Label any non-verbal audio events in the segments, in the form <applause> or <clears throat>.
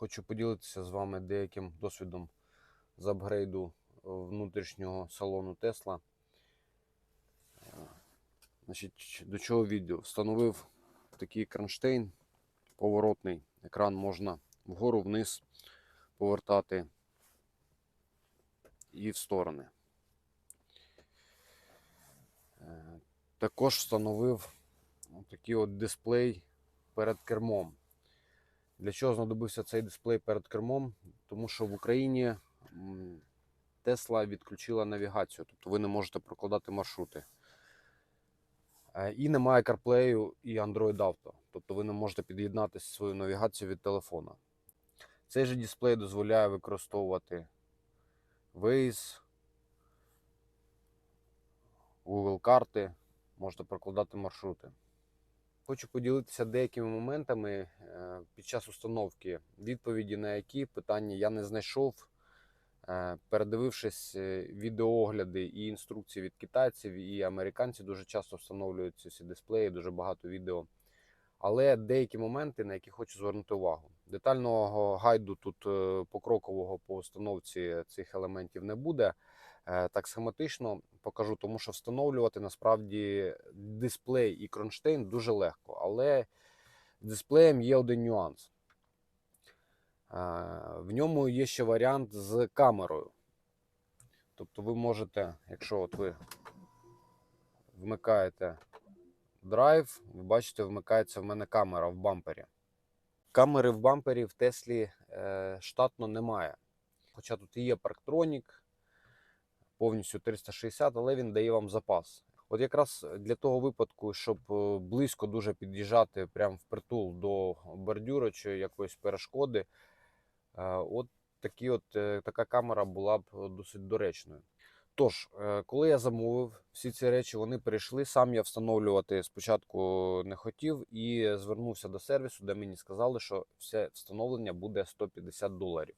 Хочу поділитися з вами деяким досвідом з апгрейду е, внутрішнього салону Tesla. Е, до чого відео? Встановив такий кронштейн поворотний. Екран можна вгору вниз повертати і в сторони. Е, Також встановив такий от дисплей перед кермом. Для чого знадобився цей дисплей перед кермом? Тому що в Україні Tesla відключила навігацію, тобто ви не можете прокладати маршрути. Е, І немає CarPlay і Android Auto, тобто ви не можете під'єднати свою навігацію від телефона. Цей же дисплей дозволяє використовувати Waze, Google карти, можете прокладати маршрути. Хочу поділитися деякими моментами е, під час установки, відповіді на які питання я не знайшов, Е, передивившись е, відеоогляди і інструкції від китайців і американці дуже часто встановлюють ці дисплеї, дуже багато відео. Але деякі моменти, на які хочу звернути увагу. Детального гайду тут покрокового по установці цих елементів не буде. Е, Так схематично покажу, тому що встановлювати насправді дисплей і кронштейн дуже легко. Але з дисплеєм є один нюанс. Е, В ньому є ще варіант з камерою. Тобто ви можете, якщо от ви вмикаєте драйв, ви бачите, вмикається в мене камера в бампері. Камери в бампері в Теслі е, штатно немає. Хоча тут і є парктронік, повністю 360, але він дає вам запас. От якраз для того випадку, щоб е, близько дуже під'їжджати прямо впритул до бордюра чи якоїсь перешкоди, е, от, такі от е, така камера була б досить доречною. Тож, коли я замовив всі ці речі, вони прийшли. Сам я встановлювати спочатку не хотів і звернувся до сервісу, де мені сказали, що все встановлення буде 150 доларів.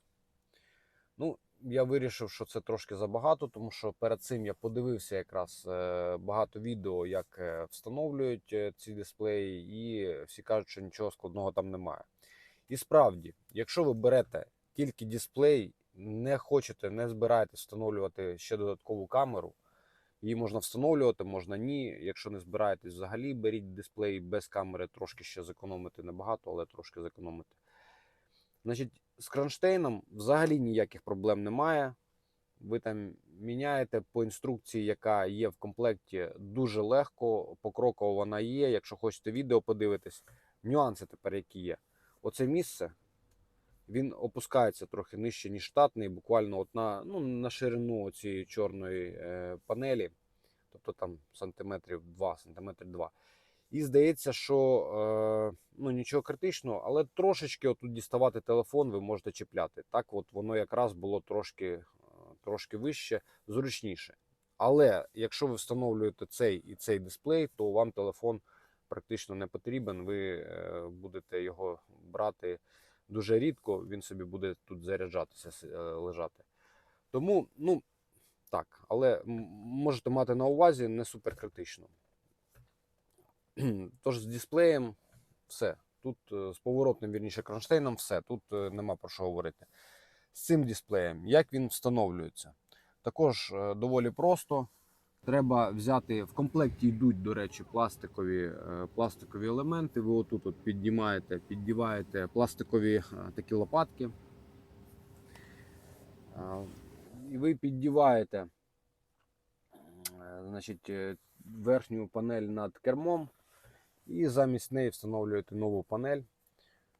Ну, я вирішив, що це трошки забагато, тому що перед цим я подивився якраз е, багато відео, як е, встановлюють е, ці дисплеї, і всі кажуть, що нічого складного там немає. І справді, якщо ви берете тільки дисплей, не хочете, не збираєтесь встановлювати ще додаткову камеру, її можна встановлювати, можна ні. Якщо не збираєтесь взагалі, беріть дисплей без камери, трошки ще зекономити небагато, але трошки зекономити. Значить, з кронштейном взагалі ніяких проблем немає. Ви там міняєте по інструкції, яка є в комплекті, дуже легко, покроково вона є. Якщо хочете відео подивитись, нюанси тепер які є. Оце місце він опускається трохи нижче, ніж штатний, буквально от на, ну, на ширину цієї чорної е, панелі, тобто там сантиметрів 2, сантиметр 2. І здається, що е, ну, нічого критичного, але трошечки отут діставати телефон ви можете чіпляти. Так, от воно якраз було трошки, е, трошки вище, зручніше. Але якщо ви встановлюєте цей і цей дисплей, то вам телефон практично не потрібен. Ви е, будете його брати дуже рідко, він собі буде тут заряджатися, е, лежати. Тому, ну так, але можете мати на увазі не супер критично. <clears throat> Тож з дисплеєм все. Тут е, з поворотним, вірніше, кронштейном все. Тут е, нема про що говорити. З цим дисплеєм, як він встановлюється? Також е, доволі просто. Треба взяти в комплекті йдуть, до речі, пластикові, пластикові елементи. Ви отут от піднімаєте, піддіваєте пластикові такі лопатки. І ви піддіваєте значить, верхню панель над кермом і замість неї встановлюєте нову панель.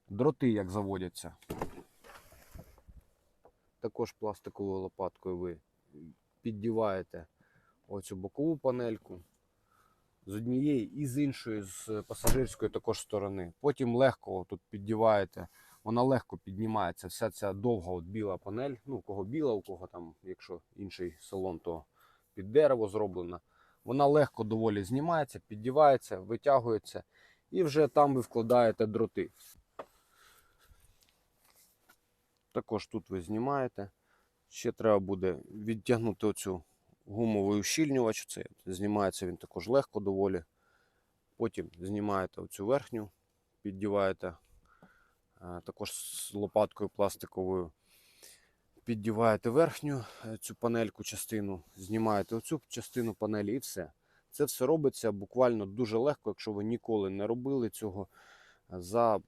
Дроти як заводяться. Також пластиковою лопаткою ви піддіваєте оцю бокову панельку з однієї і з іншої, з пасажирської також сторони. Потім легко тут піддіваєте, вона легко піднімається. Вся ця довга от біла панель. Ну, у кого біла, у кого там, якщо інший салон, то під дерево зроблена. Вона легко доволі знімається, піддівається, витягується, і вже там ви вкладаєте дроти. Також тут ви знімаєте. Ще треба буде відтягнути оцю гумовий ущільнювач. Це знімається він також легко доволі. Потім знімаєте оцю верхню, піддіваєте Е, Також з лопаткою пластиковою піддіваєте верхню е, цю панельку частину, знімаєте оцю частину панелі і все. Це все робиться буквально дуже легко, якщо ви ніколи не робили цього за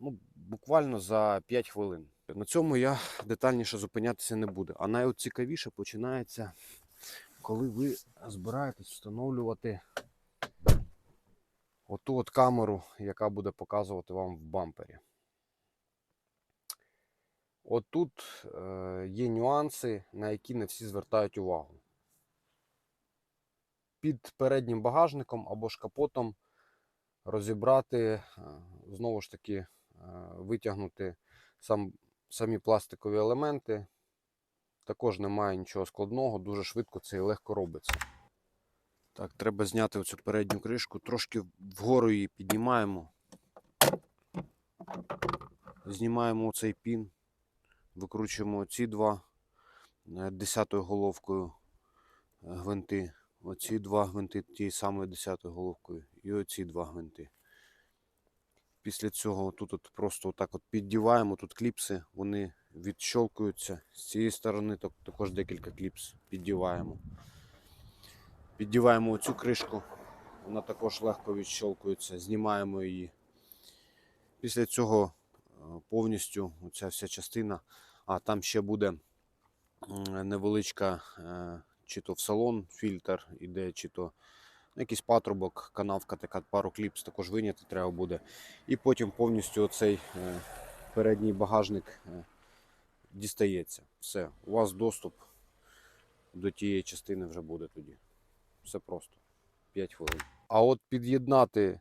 ну, буквально за 5 хвилин. На цьому я детальніше зупинятися не буду. А найцікавіше починається, коли ви збираєтесь встановлювати оту от камеру, яка буде показувати вам в бампері. От тут е, є нюанси, на які не всі звертають увагу. Під переднім багажником або ж капотом розібрати, е, знову ж таки, е, витягнути сам, самі пластикові елементи. Також немає нічого складного, дуже швидко це і легко робиться. Так, треба зняти оцю передню кришку, трошки вгору її піднімаємо. Знімаємо цей пін, викручуємо ці два е, десятою головкою е, гвинти. Оці два гвинти тією самою десятою головкою і оці два гвинти. Після цього тут от просто так от піддіваємо, тут кліпси, вони відщолкуються. З цієї сторони також декілька кліпс піддіваємо. Піддіваємо оцю кришку, вона також легко відщолкується, знімаємо її. Після цього е, повністю оця вся частина, а там ще буде невеличка е, чи то в салон фільтр іде, чи то якийсь патрубок, канавка, така пару кліпс також виняти треба буде. І потім повністю оцей е, передній багажник е, дістається. Все, у вас доступ до тієї частини вже буде тоді. Все просто. 5 хвилин. А от під'єднати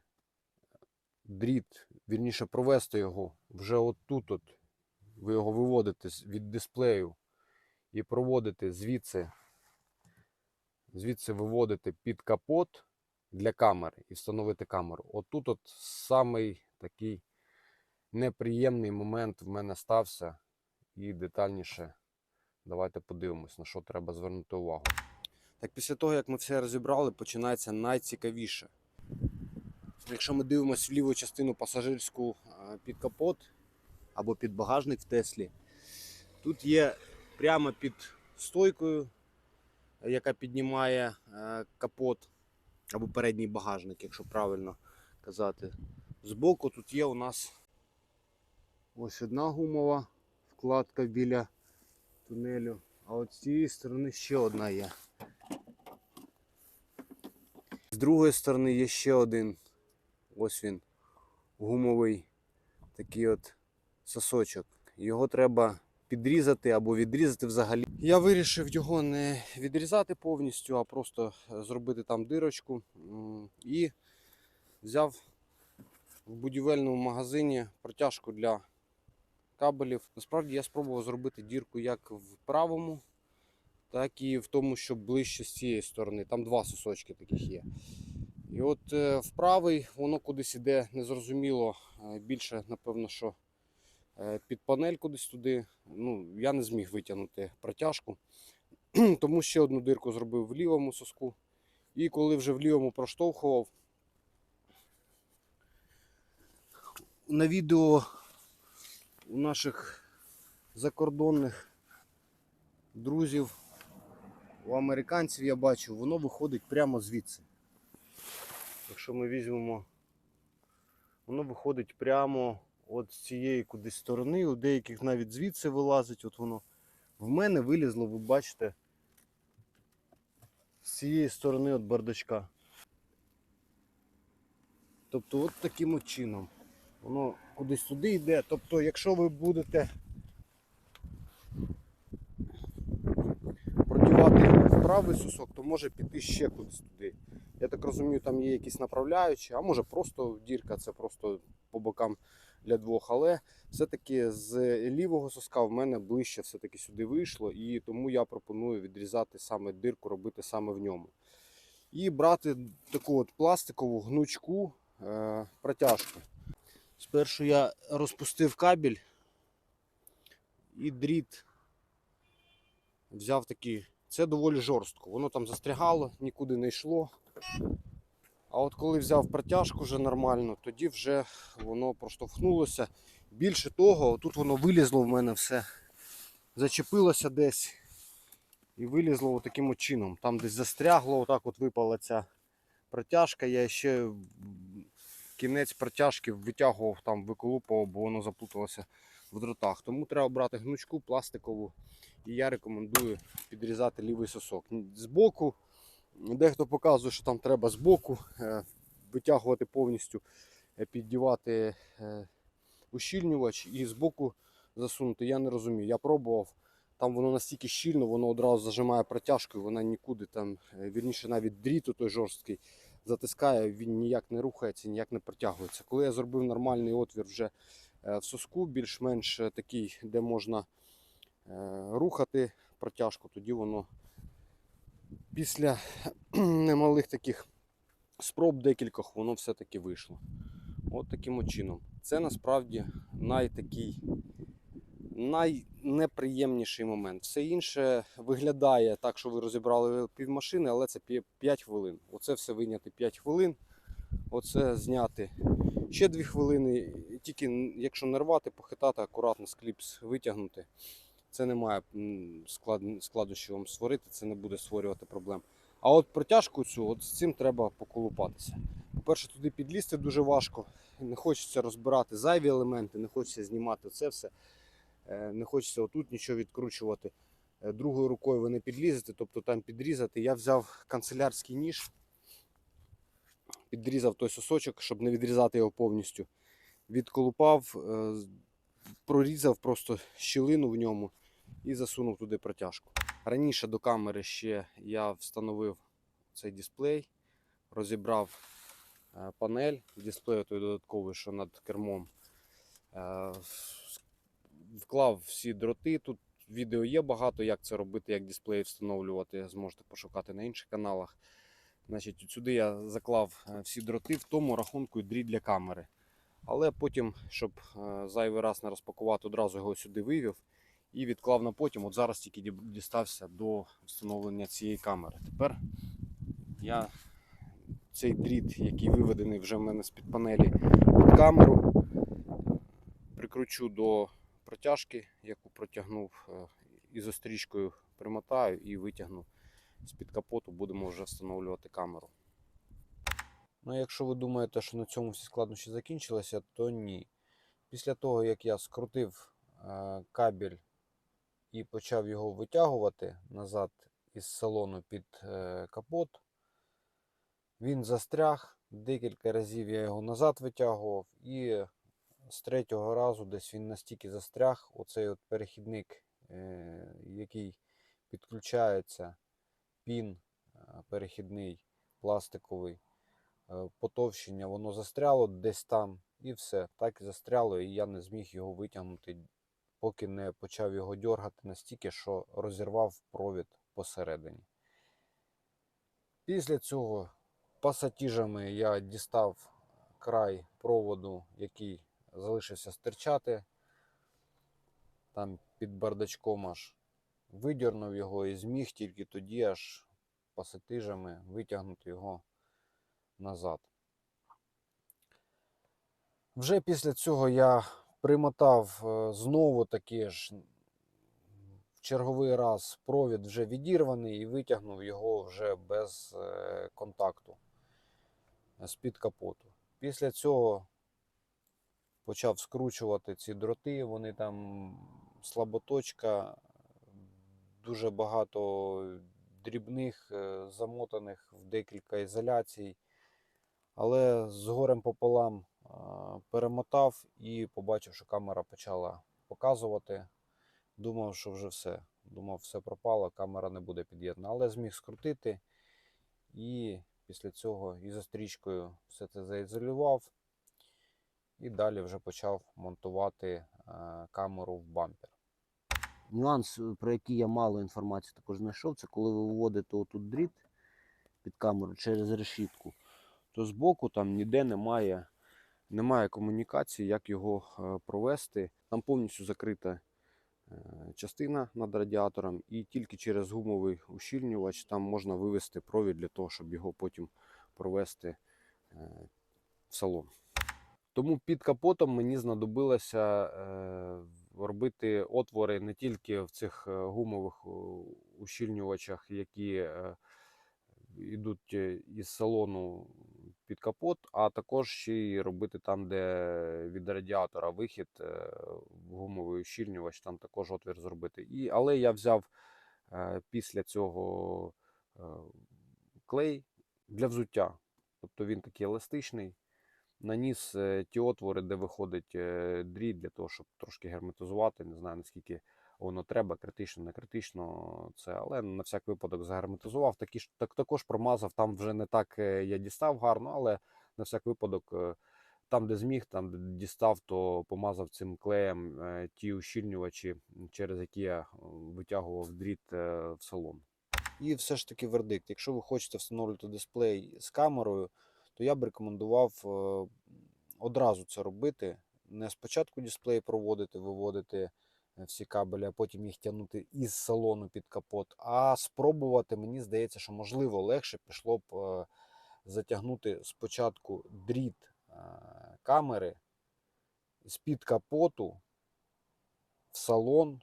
дріт, вірніше провести його вже от тут, от, ви його виводите від дисплею і проводите звідси, звідси виводите під капот для камери і встановити камеру. От тут от самий такий неприємний момент в мене стався. І детальніше давайте подивимось, на що треба звернути увагу. Так після того, як ми все розібрали, починається найцікавіше. Якщо ми дивимося в ліву частину пасажирську під капот або під багажник в Теслі, тут є прямо під стойкою, яка піднімає е, капот або передній багажник, якщо правильно казати. Збоку тут є у нас ось одна гумова вкладка біля тунелю, а от з цієї сторони ще одна є. З другої сторони є ще один. Ось він гумовий такий от сосочок. Його треба підрізати або відрізати взагалі. Я вирішив його не відрізати повністю, а просто зробити там дирочку. І взяв в будівельному магазині протяжку для кабелів. Насправді я спробував зробити дірку як в правому, так і в тому, що ближче з цієї сторони. Там два сосочки таких є. І от е, в правий воно кудись іде незрозуміло. Е, Більше, напевно, що під панель кудись туди. Ну, я не зміг витягнути протяжку. <clears throat> Тому ще одну дирку зробив в лівому соску. І коли вже в лівому проштовхував, на відео у наших закордонних друзів, у американців я бачу, воно виходить прямо звідси. Якщо ми візьмемо, воно виходить прямо от з цієї кудись сторони, у деяких навіть звідси вилазить. От воно. В мене вилізло, ви бачите, з цієї сторони от бардачка. Тобто от таким от чином. Воно кудись туди йде. Тобто, якщо ви будете продівати правий сусок, то може піти ще кудись туди. Я так розумію, там є якісь направляючі, а може просто дірка, це просто по бокам для двох. Але все-таки з лівого соска в мене ближче все-таки сюди вийшло, і тому я пропоную відрізати саме дирку, робити саме в ньому. І брати таку от пластикову гнучку е, протяжку. Спершу я розпустив кабель і дріт взяв такий. Це доволі жорстко. Воно там застрягало, нікуди не йшло. А от коли взяв протяжку вже нормально, тоді вже воно проштовхнулося Більше того, тут воно вилізло в мене все. Зачепилося десь і вилізло таким чином. Там десь застрягло, отак от випала ця протяжка. Я ще кінець протяжки витягував, там виколупував, бо воно заплуталося в дротах. Тому треба брати гнучку пластикову. І я рекомендую підрізати лівий сосок. Збоку, дехто показує, що там треба збоку е, витягувати повністю, е, піддівати е, ущільнювач і збоку засунути. Я не розумію. Я пробував. Там воно настільки щільно, воно одразу зажимає протяжку, вона нікуди там, вірніше навіть дріт той жорсткий затискає, він ніяк не рухається, ніяк не протягується. Коли я зробив нормальний отвір вже в соску, більш-менш такий, де можна рухати протяжку, тоді воно після <clears throat> немалих таких спроб декількох, воно все-таки вийшло. От таким чином. Це насправді найтакий найнеприємніший момент. Все інше виглядає так, що ви розібрали півмашини, але це 5 хвилин. Оце все вийняти 5 хвилин. Оце зняти ще 2 хвилини. Тільки якщо не рвати, похитати, акуратно з кліпс витягнути. Це не має склад, складнощів вам створити, це не буде створювати проблем. А от протяжку цю, от з цим треба поколупатися. По-перше, туди підлізти дуже важко. Не хочеться розбирати зайві елементи, не хочеться знімати це все. Е, Не хочеться отут нічого відкручувати. Е, Другою рукою ви не підлізете, тобто там підрізати. Я взяв канцелярський ніж, підрізав той сосочок, щоб не відрізати його повністю. Відколупав, е, прорізав просто щілину в ньому і засунув туди протяжку. Раніше до камери ще я встановив цей дисплей, розібрав е, панель дисплею той додатковий, що над кермом. Е, Вклав всі дроти. Тут відео є багато, як це робити, як дисплей встановлювати. Зможете пошукати на інших каналах. Значить, сюди я заклав е, всі дроти в тому рахунку і дріт для камери. Але потім, щоб зайвий раз не розпакувати, одразу його сюди вивів і відклав на потім. От зараз тільки дістався до встановлення цієї камери. Тепер я цей дріт, який виведений вже в мене з-під панелі під камеру, прикручу до протяжки, яку протягнув е, ізострічкою примотаю і витягну з-під капоту, будемо вже встановлювати камеру. Ну, якщо ви думаєте, що на цьому всі складнощі закінчилися, то ні. Після того, як я скрутив е, кабель і почав його витягувати назад із салону під е, капот, він застряг. Декілька разів я його назад витягував, і з третього разу десь він настільки застряг, оцей от перехідник, е, який підключається, пін е, перехідний, пластиковий, потовщення, воно застряло десь там і все. Так і застряло, і я не зміг його витягнути, поки не почав його дергати настільки, що розірвав провід посередині. Після цього пасатіжами я дістав край проводу, який залишився стирчати. Там під бардачком аж видірнув його і зміг тільки тоді аж пасатижами витягнути його назад. Вже після цього я примотав е, знову таки ж в черговий раз провід вже відірваний і витягнув його вже без е, контакту з-під капоту. Після цього почав скручувати ці дроти, вони там слаботочка, дуже багато дрібних, е, замотаних в декілька ізоляцій. Але з горем пополам е, перемотав і побачив, що камера почала показувати. Думав, що вже все. Думав, все пропало, камера не буде під'єднана. Але зміг скрутити і після цього ізострічкою все це заізолював. І далі вже почав монтувати е, камеру в бампер. Нюанс, е, про який я мало інформації також знайшов, це коли ви виводите отут дріт під камеру через решітку, То збоку там ніде немає, немає комунікації, як його е, провести. Там повністю закрита е, частина над радіатором, і тільки через гумовий ущільнювач там можна вивести провід для того, щоб його потім провести е, в салон. Тому під капотом мені знадобилося робити отвори не тільки в цих гумових ущільнювачах, які йдуть із салону під капот, а також ще й робити там, де від радіатора вихід е, гумовий ущільнювач, там також отвір зробити. І, але я взяв е, після цього е, клей для взуття. Тобто він такий еластичний. Наніс ті отвори, де виходить дріт, для того, щоб трошки герметизувати. Не знаю наскільки воно треба, критично, не критично це, але на всяк випадок загерметизував. Такі ж так також промазав. Там вже не так е, я дістав гарно, але на всяк випадок, е, там, де зміг, там де дістав, то помазав цим клеєм е, ті ущільнювачі, через які я витягував дріт в салон. І все ж таки вердикт. Якщо ви хочете встановлювати дисплей з камерою, то я б рекомендував одразу це робити. Не спочатку дисплей проводити, виводити всі кабелі, а потім їх тягнути із салону під капот. А спробувати, мені здається, що можливо легше пішло б е, затягнути спочатку дріт е, камери з-під капоту в салон,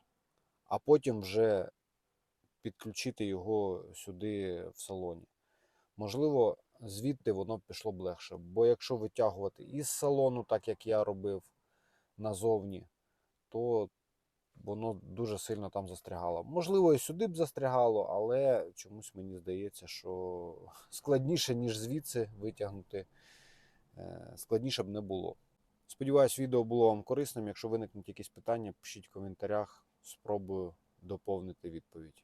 а потім вже підключити його сюди в салоні. Можливо, звідти воно пішло б легше. Бо якщо витягувати із салону, так як я робив назовні, то воно дуже сильно там застрягало. Можливо, і сюди б застрягало, але чомусь мені здається, що <laughs> складніше, ніж звідси витягнути, е, складніше б не було. Сподіваюсь, відео було вам корисним. Якщо виникнуть якісь питання, пишіть в коментарях, спробую доповнити відповідь.